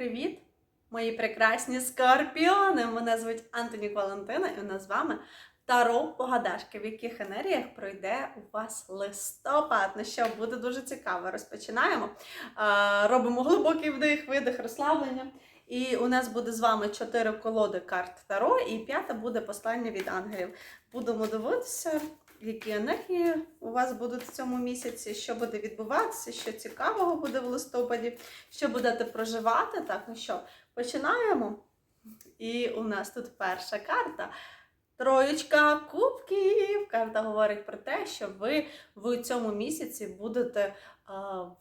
Привіт, мої прекрасні скорпіони! Мене звуть Антоні Валентина, і у нас з вами Таро Погадашки, в яких енергіях пройде у вас листопад. Ну що, буде дуже цікаво. Розпочинаємо. Робимо глибокий вдих, видих, розслаблення. І у нас буде з вами чотири колоди карт Таро, і п'ята буде послання від ангелів. Будемо дивитися, які енергії у вас будуть в цьому місяці, що буде відбуватися, що цікавого буде в листопаді, що будете проживати. Так, ну що, починаємо. І у нас тут перша карта. Троєчка кубків. Карта говорить про те, що ви в цьому місяці будете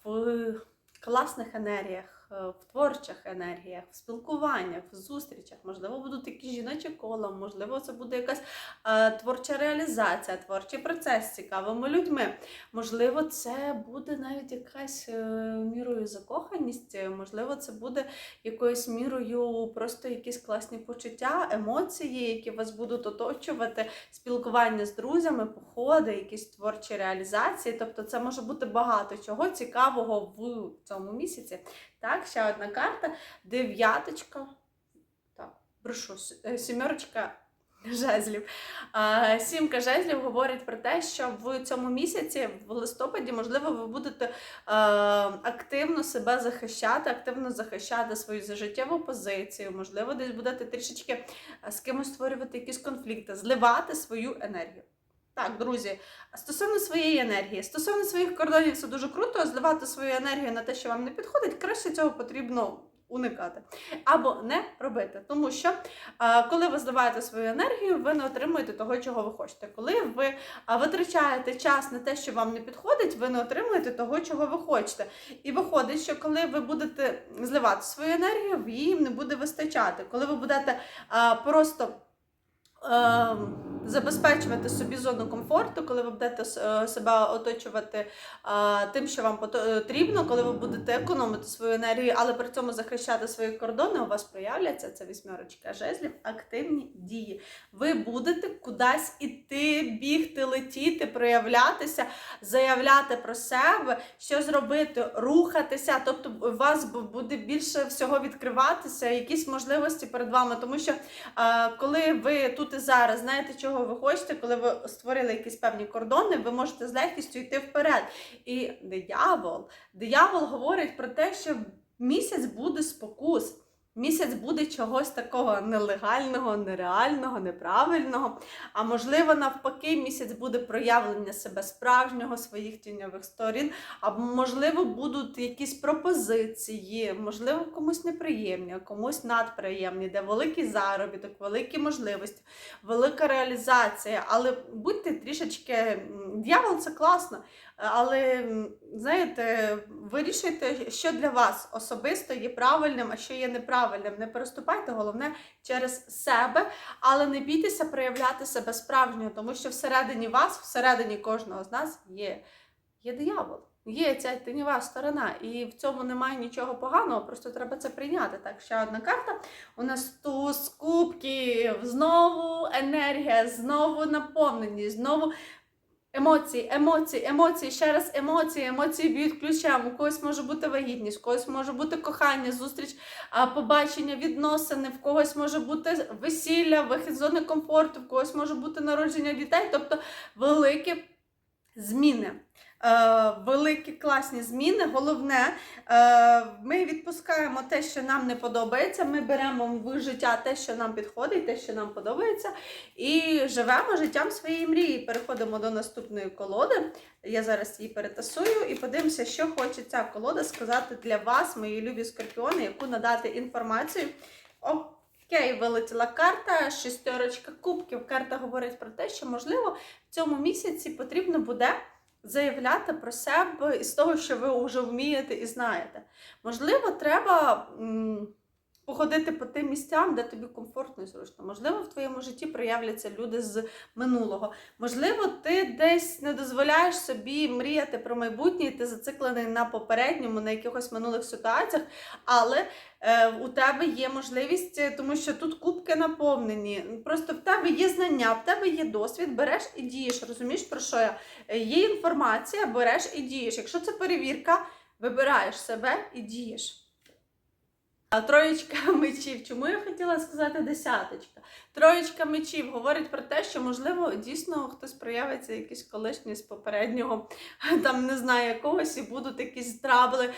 в класних енергіях, в творчих енергіях, в спілкуваннях, в зустрічах. Можливо, будуть якісь жіночі кола, можливо, це буде якась е, творча реалізація, творчий процес з цікавими людьми. Можливо, це буде навіть якась е, мірою закоханість, е, можливо, це буде якоюсь мірою просто якісь класні почуття, емоції, які вас будуть оточувати, спілкування з друзями, походи, якісь творчі реалізації. Тобто, це може бути багато чого цікавого в цьому місяці. Так, ще одна карта. Дев'яточка. Так, брешу, с- е, сімерочка жезлів. Сімка жезлів говорить про те, що в цьому місяці, в листопаді, можливо, ви будете е, активно себе захищати, активно захищати свою життєву позицію, можливо, десь будете трішечки е, з кимось створювати якісь конфлікти, зливати свою енергію. Так, друзі, стосовно своєї енергії, стосовно своїх кордонів, це дуже круто. Зливати свою енергію на те, що вам не підходить, краще цього потрібно уникати або не робити. Тому що коли ви зливаєте свою енергію, ви не отримуєте того, чого ви хочете. Коли ви витрачаєте час на те, що вам не підходить, ви не отримуєте того, чого ви хочете. І виходить, що коли ви будете зливати свою енергію, їм не буде вистачати. Коли ви будете просто. ем, Забезпечувати собі зону комфорту, коли ви будете е, себе оточувати а, тим, що вам потрібно, коли ви будете економити свою енергію, але при цьому захищати свої кордони, у вас проявляться це вісьмерочка жезлів, активні дії. Ви будете кудись іти, бігти, летіти, проявлятися, заявляти про себе, що зробити, рухатися. Тобто у вас буде більше всього відкриватися, якісь можливості перед вами, тому що коли ви тут і зараз знаєте, чого ви хочете, коли ви створили якісь певні кордони, ви можете з легкістю йти вперед. І диявол, диявол говорить про те, що місяць буде спокус. Місяць буде чогось такого нелегального, нереального, неправильного. А можливо, навпаки, місяць буде проявлення себе справжнього, своїх тіньових сторін, або можливо будуть якісь пропозиції, можливо, комусь неприємні, комусь надприємні, де великий заробіток, великі можливості, велика реалізація. Але будьте трішечки, дьявол це класно, але знаєте, вирішуйте, що для вас особисто є правильним, а що є неправильним. Не переступайте, головне через себе, але не бійтеся проявляти себе справжньо, тому що всередині вас, всередині кожного з нас є, є диявол. Є ця тіньова сторона, і в цьому немає нічого поганого, просто треба це прийняти. Так, ще одна карта. У нас туз кубків, знову енергія, знову наповненість, знову емоції, емоції, емоції, ще раз емоції, емоції б'ють ключем. У когось може бути вагітність, у когось може бути кохання, зустріч, побачення, відносини, в когось може бути весілля, вихід з зони комфорту, в когось може бути народження дітей, тобто великі зміни. Е, великі класні зміни. Головне, е, ми відпускаємо те, що нам не подобається. Ми беремо в життя те, що нам підходить, те, що нам подобається, і живемо життям своєї мрії. Переходимо до наступної колоди. Я зараз її перетасую і подивимося, що хоче ця колода сказати для вас, мої любі скорпіони, яку надати інформацію. Окей, вилетіла карта, шестерочка кубків. Карта говорить про те, що можливо в цьому місяці потрібно буде заявляти про себе із того, що ви вже вмієте і знаєте. Можливо, треба м, походити по тим місцям, де тобі комфортно і зручно. Можливо, в твоєму житті проявляться люди з минулого. Можливо, ти десь не дозволяєш собі мріяти про майбутнє, і ти зациклений на попередньому, на якихось минулих ситуаціях, але е, у тебе є можливість, е, тому що тут кубки наповнені. Просто в тебе є знання, в тебе є досвід, береш і дієш. Розумієш, про що я? Е, Є інформація, береш і дієш. Якщо це перевірка, вибираєш себе і дієш. Троєчка мечів. Чому я хотіла сказати десяточка? Троєчка мечів говорить про те, що можливо дійсно хтось проявиться якийсь колишній з попереднього, там не знаю якогось, і будуть якісь трабли,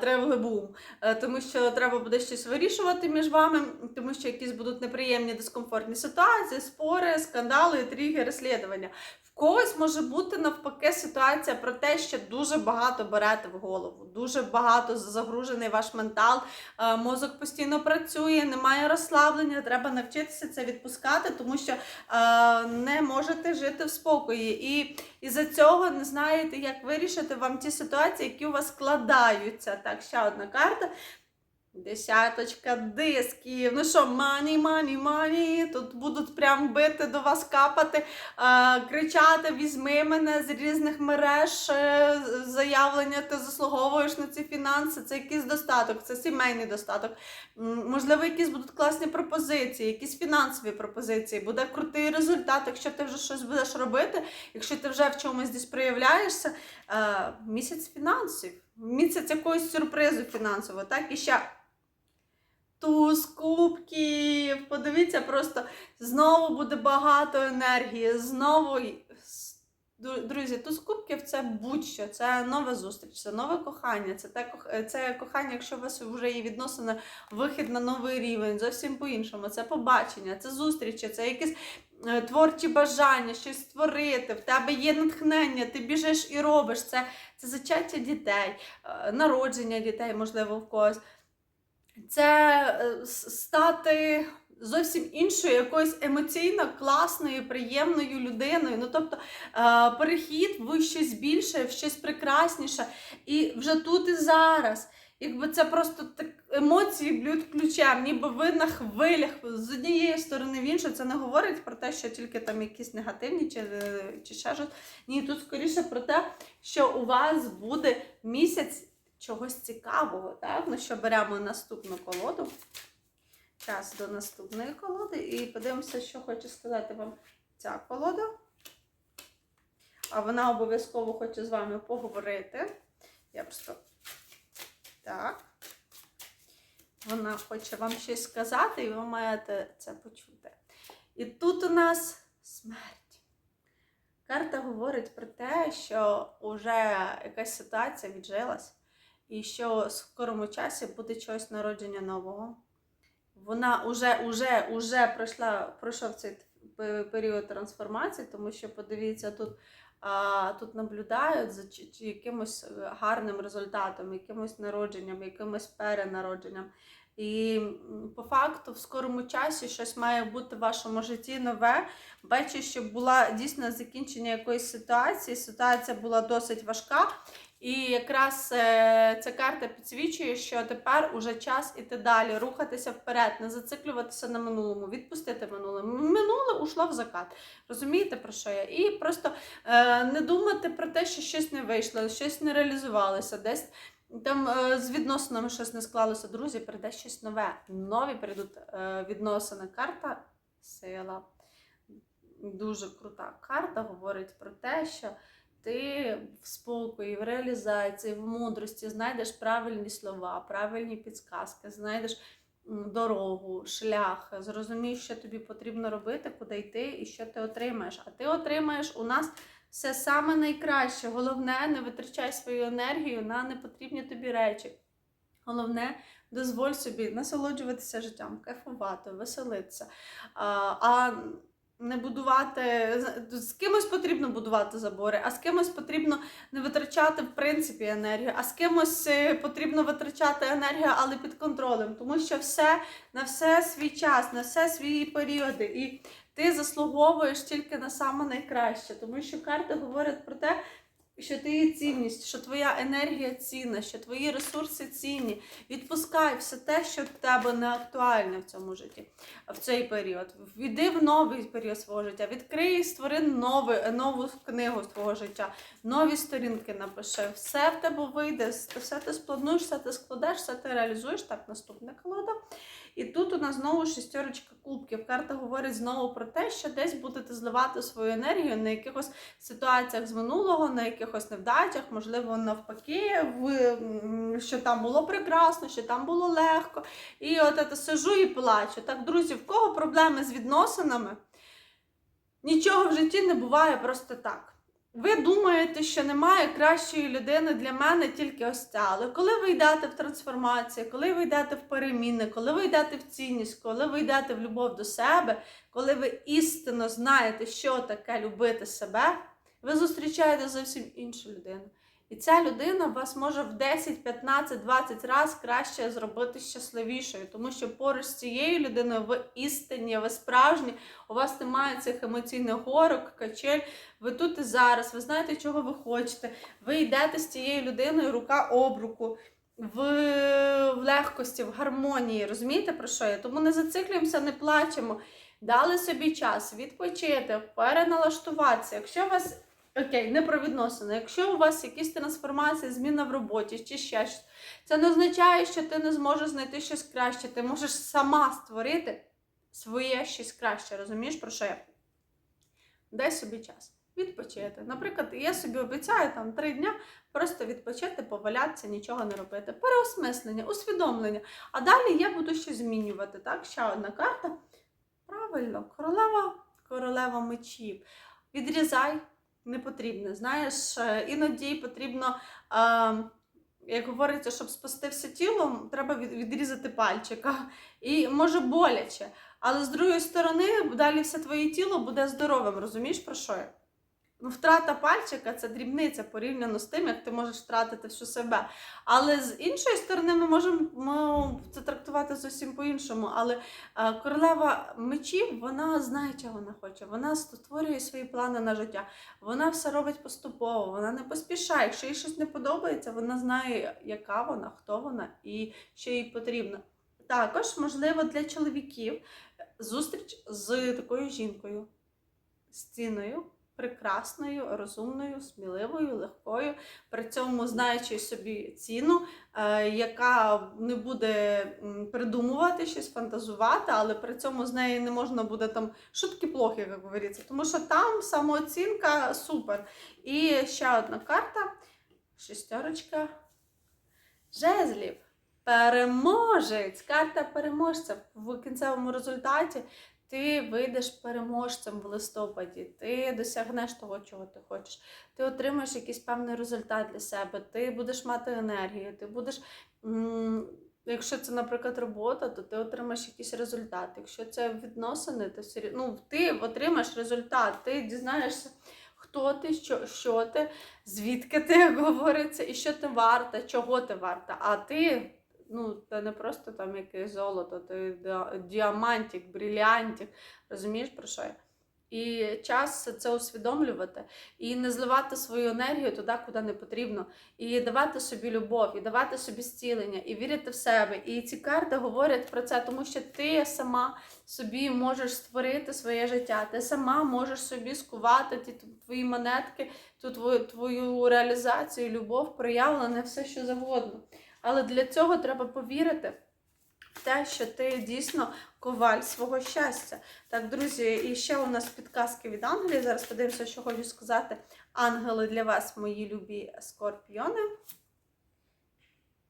тревли бум. Е, Тому що треба буде щось вирішувати між вами, тому що якісь будуть неприємні дискомфортні ситуації, спори, скандали, інтриги, розслідування. Когось може бути навпаки ситуація про те, що дуже багато берете в голову, дуже багато загружений ваш ментал, е, мозок постійно працює, немає розслаблення. Треба навчитися це відпускати, тому що е, не можете жити в спокої. І із-за цього не знаєте, як вирішити вам ті ситуації, які у вас складаються. Так, ще одна карта. Десяточка дисків. Ну що, мані, мані, мані. Тут будуть прям бити до вас капати, кричати: візьми мене з різних мереж, е, заявлення, ти заслуговуєш на ці фінанси. Це якийсь достаток, це сімейний достаток. Можливо, якісь будуть класні пропозиції, якісь фінансові пропозиції. Буде крутий результат, якщо ти вже щось будеш робити, якщо ти вже в чомусь десь проявляєшся. Е, місяць фінансів, місяць якогось сюрпризу фінансового, так? І ще туз кубків. Подивіться, просто знову буде багато енергії. Знову друзі, туз кубків це будь-що, це нова зустріч, це нове кохання. Це те е, це кохання, якщо у вас вже є відносини, вихід на новий рівень, зовсім по-іншому. Це побачення, це зустрічі, це якісь. е, Творчі бажання, щось створити, в тебе є натхнення, ти біжиш і робиш. Це, це зачаття дітей, е, народження дітей, можливо, в когось це е, стати зовсім іншою, якоюсь емоційно класною, приємною людиною. Ну, тобто е, перехід в щось більше, в щось прекрасніше. І вже тут і зараз. Якби це просто так емоції б'ють ключем, ніби ви на хвилях з однієї сторони в іншу. Це не говорить про те, що тільки там якісь негативні чи, е, чи ще щось. Ні, тут скоріше про те, що у вас буде місяць чогось цікавого. Так? Ну що, беремо наступну колоду. Час до наступної колоди і подивимося, що хоче сказати вам ця колода. А вона обов'язково хоче з вами поговорити. Я просто так. Вона хоче вам щось сказати, і ви маєте це почути. І тут у нас смерть. Карта говорить про те, що вже якась ситуація віджилась, і що в скорому часі буде щось народження нового. Вона вже, уже, уже пройшла, пройшов цей період трансформації, тому що подивіться, тут, а, тут наблюдають за якимось е, гарним результатом, якимось народженням, якимось перенародженням. І по факту в скорому часі щось має бути в вашому житті нове. Бачу, що була дійсно закінчення якоїсь ситуації. Ситуація була досить важка. І якраз е, ця карта підсвічує, що тепер уже час іти далі, рухатися вперед, не зациклюватися на минулому, відпустити минуле. Минуле ушло в закат. Розумієте про що я? І просто е, не думати про те, що щось не вийшло, щось не реалізувалося, десь там е, з відносинами щось не склалося. Друзі, прийде щось нове. Нові прийдуть відносини. Карта сила. Дуже крута карта говорить про те, що ти в спокої, в реалізації, в мудрості знайдеш правильні слова, правильні підсказки, знайдеш дорогу, шлях, зрозумієш, що тобі потрібно робити, куди йти і що ти отримаєш. А ти отримаєш у нас все саме найкраще. Головне, не витрачай свою енергію на непотрібні тобі речі. Головне, дозволь собі насолоджуватися життям, кайфувати, веселитися. А, а не будувати з- кимось потрібно будувати забори, а з кимось потрібно не витрачати в принципі енергію, а з кимось е, потрібно витрачати енергію, але під контролем, тому що все на все свій час, на все свої періоди. І ти заслуговуєш тільки на саме найкраще, тому що карти говорять про те, що ти є цінність, що твоя енергія цінна, що твої ресурси цінні. Відпускай все те, що в тебе не актуальне в цьому житті, в цей період. Війди в новий період свого життя, відкрий і створи нове, нову книгу твого життя, нові сторінки напиши. Все в тебе вийде, все ти сплануєш, все ти складеш, все ти реалізуєш. Так, наступна колода. І тут у нас знову шестерочка кубків. Карта говорить знову про те, що десь будете зливати свою енергію на якихось ситуаціях з минулого, на якихось невдачах, можливо, навпаки, в, що там було прекрасно, що там було легко. І от я сижу і плачу. Так, друзі, в кого проблеми з відносинами? Нічого в житті не буває просто так. Ви думаєте, що немає кращої людини для мене тільки ось ця. Але коли ви йдете в трансформацію, коли ви йдете в переміни, коли ви йдете в цінність, коли ви йдете в любов до себе, коли ви істинно знаєте, що таке любити себе, ви зустрічаєте зовсім іншу людину. І ця людина вас може в 10, 15, 20 разів краще зробити щасливішою, тому що поруч з цією людиною ви істинні, ви справжні, у вас немає цих емоційних горок, качель. Ви тут і зараз, ви знаєте, чого ви хочете. Ви йдете з цією людиною рука об руку. В, легкості, в гармонії, розумієте про що я? Тому не зациклюємося, не плачемо. Дали собі час відпочити, переналаштуватися. Якщо у вас окей, не про відносини, якщо у вас якісь трансформації, зміна в роботі чи ще щось, це не означає, що ти не зможеш знайти щось краще. Ти можеш сама створити своє щось краще. Розумієш, про що я? Дай собі час. Відпочити. Наприклад, я собі обіцяю там три дня просто відпочити, повалятися, нічого не робити. Переосмислення, усвідомлення. А далі я буду щось змінювати. Так, ще одна карта. Правильно, королева, королева мечів. Відрізай непотрібне. Знаєш, е, іноді потрібно, е, як говориться, щоб спастися тілом, треба відрізати пальчика. І може боляче. Але з другої сторони, далі все твоє тіло буде здоровим. Розумієш про що я? Ну, втрата пальчика це дрібниця порівняно з тим, як ти можеш втратити всю себе. Але з іншої сторони, ми можемо це трактувати зовсім по-іншому. Але е, королева мечів, вона знає, чого вона хоче. Вона створює свої плани на життя. Вона все робить поступово, вона не поспішає. Якщо їй щось не подобається, вона знає, яка вона, хто вона і що їй потрібно. Також, можливо, для чоловіків зустріч з такою жінкою, з ціною, прекрасною, розумною, сміливою, легкою, при цьому знаючи собі ціну, е, яка не буде придумувати щось, фантазувати, але при цьому з нею не можна буде там шутки плохи, як говориться, тому що там самооцінка супер. І ще одна карта, шестерочка жезлів. Переможець! Карта переможця в кінцевому результаті. Ти вийдеш переможцем в листопаді, ти досягнеш того, чого ти хочеш. Ти отримаєш якийсь певний результат для себе, ти будеш мати енергію, ти будеш. Якщо це, наприклад, робота, то ти отримаєш якийсь результат. Якщо це відносини, то ну, ти отримаєш результат, ти дізнаєшся, хто ти, що, що ти, звідки ти, як говориться, і що ти варта, чого ти варта. А ти ну, це не просто там якесь золото, ти ді- діамантик, брилянтик. Розумієш про що я? І час це усвідомлювати і не зливати свою енергію туди, куди не потрібно, і давати собі любов, і давати собі зцілення, і вірити в себе. І ці карти говорять про це, тому що ти сама собі можеш створити своє життя, ти сама можеш собі скувати ті твої монетки, ту твою, твою реалізацію, любов, проявлення, все що завгодно. Але для цього треба повірити в те, що ти дійсно коваль свого щастя. Так, друзі, і ще у нас підказки від ангелів. Зараз подивимося, що хочу сказати. Ангели для вас, мої любі скорпіони.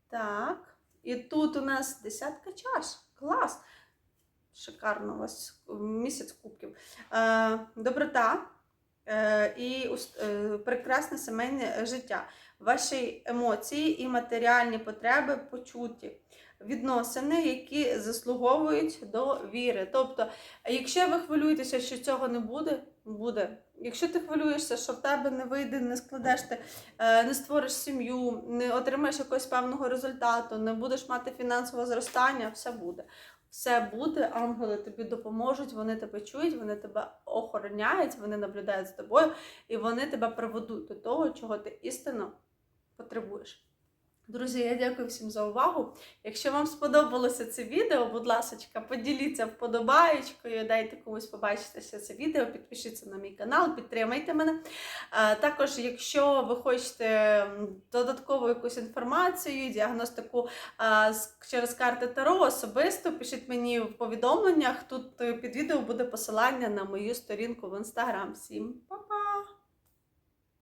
Так. І тут у нас десятка чаш. Клас! Шикарно у вас місяць кубків. Е, доброта е, і е, прекрасне сімейне життя. Ваші емоції і матеріальні потреби почуті. Відносини, які заслуговують до віри. Тобто, якщо ви хвилюєтеся, що цього не буде, буде. Якщо ти хвилюєшся, що в тебе не вийде, не складеш ти, е, не створиш сім'ю, не отримаєш якогось певного результату, не будеш мати фінансового зростання, все буде. Все буде, ангели тобі допоможуть, вони тебе чують, вони тебе охороняють, вони наблюдають за тобою, і вони тебе приведуть до того, чого ти істинно потребуєш. Друзі, я дякую всім за увагу. Якщо вам сподобалося це відео, будь ласка, поділіться вподобаєчкою, дайте комусь побачитися це відео, підпишіться на мій канал, підтримайте мене. Також, якщо ви хочете додаткову якусь інформацію, діагностику через карти Таро особисто, пишіть мені в повідомленнях. Тут е, під відео буде посилання на мою сторінку в інстаграм. Всім па-па!